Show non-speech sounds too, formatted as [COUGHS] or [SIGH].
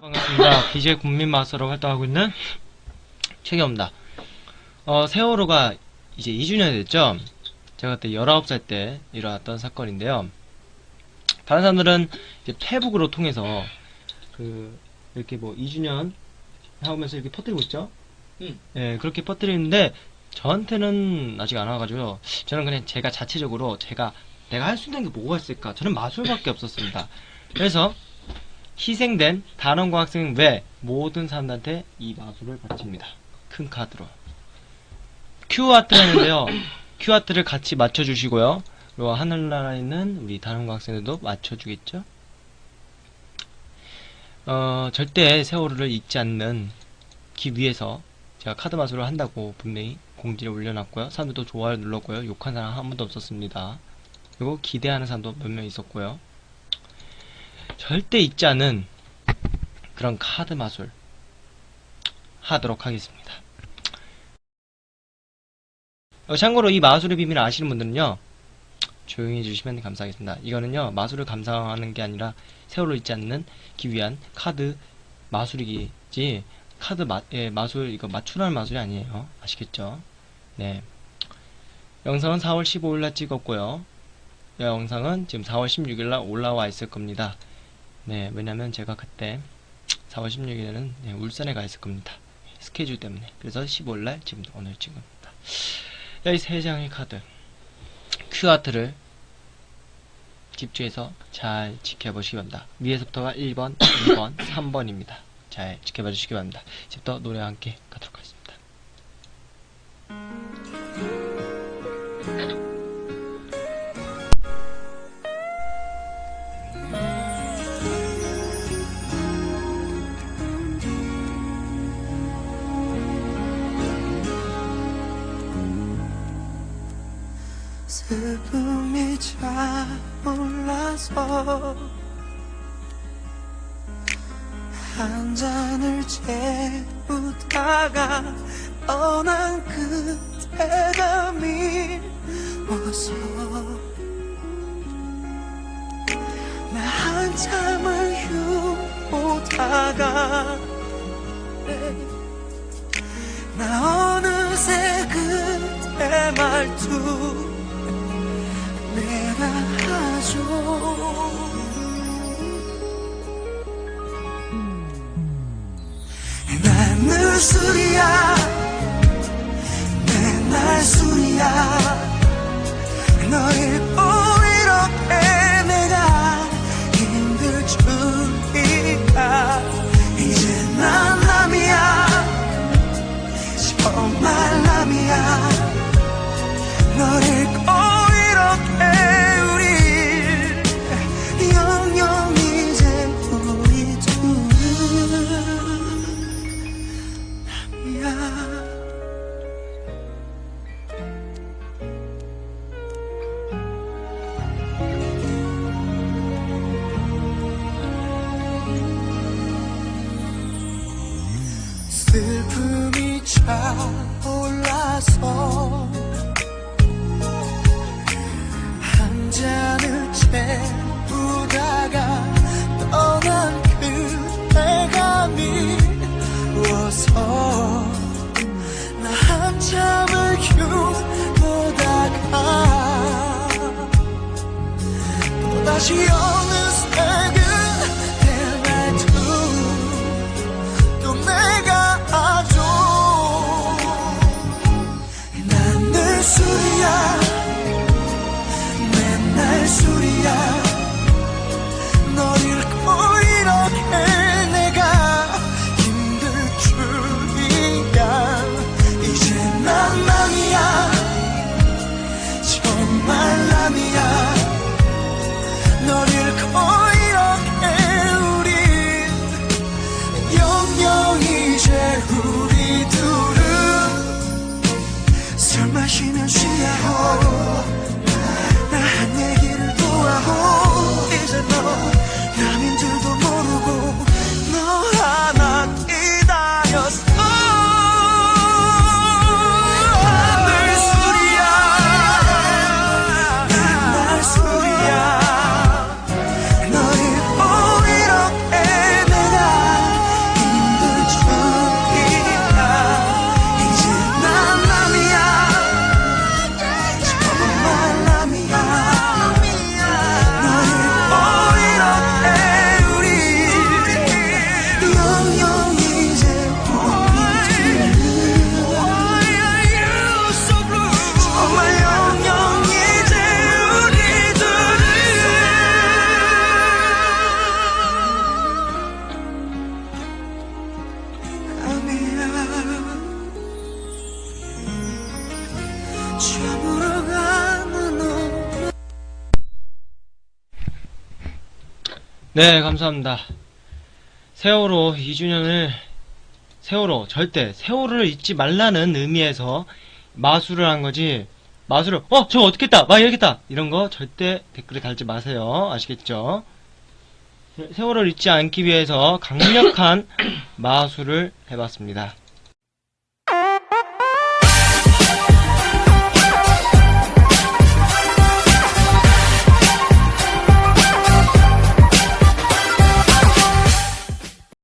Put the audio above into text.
반갑습니다. BJ 국민 마스터로 활동하고 있는 최경입니다. 어, 세월호가 이제 2주년이 됐죠? 제가 그때 19살 때 일어났던 사건인데요. 다른 사람들은 이제 페북으로 통해서 그, 이렇게 뭐 2주년 하면서 이렇게 퍼뜨리고 있죠? 응. 예, 그렇게 퍼뜨리는데 저한테는 아직 안 와가지고요. 저는 그냥 제가 자체적으로 제가 내가 할 수 있는 게 뭐가 있을까? 저는 마술밖에 없었습니다. 그래서 희생된 단원고 학생 외 모든 사람들한테 이 마술을 바칩니다. 큰 카드로. 큐아트라는데요. [COUGHS] 큐아트를 같이 맞춰주시고요. 그리고 하늘나라에 있는 우리 단원고 학생들도 맞춰주겠죠? 어, 절대 세월호를 잊지 않는 기 위해서 제가 카드 마술을 한다고 분명히 공지를 올려놨고요. 사람들도 좋아요 눌렀고요. 욕한 사람 한 분도 없었습니다. 그리고 기대하는 사람도 몇 명 있었고요. 절대 잊지 않은 그런 카드 마술 하도록 하겠습니다. 어, 참고로 이 마술의 비밀을 아시는 분들은요, 조용히 해주시면 감사하겠습니다. 이거는요, 마술을 감상하는 게 아니라 세월을 잊지 않는 기 위한 카드 마술이지, 카드 마, 예, 마술, 이거 맞추라는 마술이 아니에요. 아시겠죠? 네. 영상은 4월 15일 날 찍었고요. 이 영상은 지금 4월 16일 날 올라와 있을 겁니다. 네, 왜냐면 제가 그때 4월 16일에는 네, 울산에 가 있을 겁니다. 스케줄 때문에. 그래서 15일 날 지금 오늘 찍습니다. 이세 장의 카드 큐아트를 집중해서 잘 지켜보시기 바랍니다. 위에서부터가 1번, 2번, 3번입니다. 잘 지켜봐 주시기 바랍니다. 이제부터 노래와 함께 가도록 하겠습니다. 슬픔이 차올라서 한 잔을 채우다가 떠난 그때가 미워서 나 한참을 휴보다가 나 어느새 그때 말투 내가 하죠 난 차올라서 한 잔을 채우다가 떠난 그때가 미워서 나 한참을 휴보다가 또다시 어 네, 감사합니다. 세월호 2주년을 세월호 절대 세월호를 잊지 말라는 의미에서 마술을 한 거지. 마술을 어, 저거 어떻게 했다. 막 이렇겠다. 이런 거 절대 댓글에 달지 마세요. 아시겠죠? 세월호를 잊지 않기 위해서 강력한 [COUGHS] 마술을 해봤습니다.